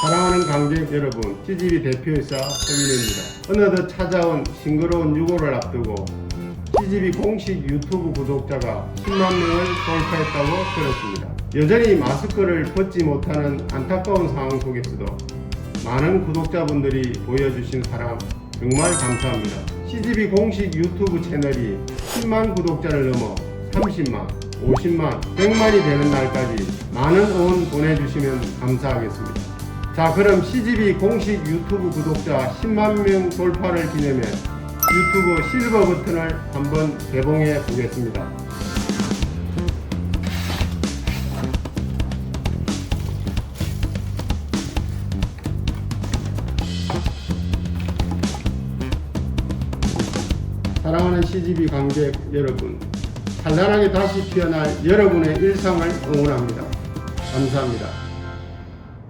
사랑하는 관객 여러분, CGV 대표이사 서민입니다. 어느덧 찾아온 싱그러운 6월을 앞두고 CGV 공식 유튜브 구독자가 10만 명을 돌파했다고 들었습니다. 여전히 마스크를 벗지 못하는 안타까운 상황 속에서도 많은 구독자분들이 보여주신 사랑 정말 감사합니다. CGV 공식 유튜브 채널이 10만 구독자를 넘어 30만, 50만, 100만이 되는 날까지 많은 응원 보내주시면 감사하겠습니다. 자, 그럼 CGV 공식 유튜브 구독자 10만 명 돌파를 기념해 유튜브 실버 버튼을 한번 개봉해 보겠습니다. 사랑하는 CGV 관객 여러분, 찬란하게 다시 피어날 여러분의 일상을 응원합니다. 감사합니다.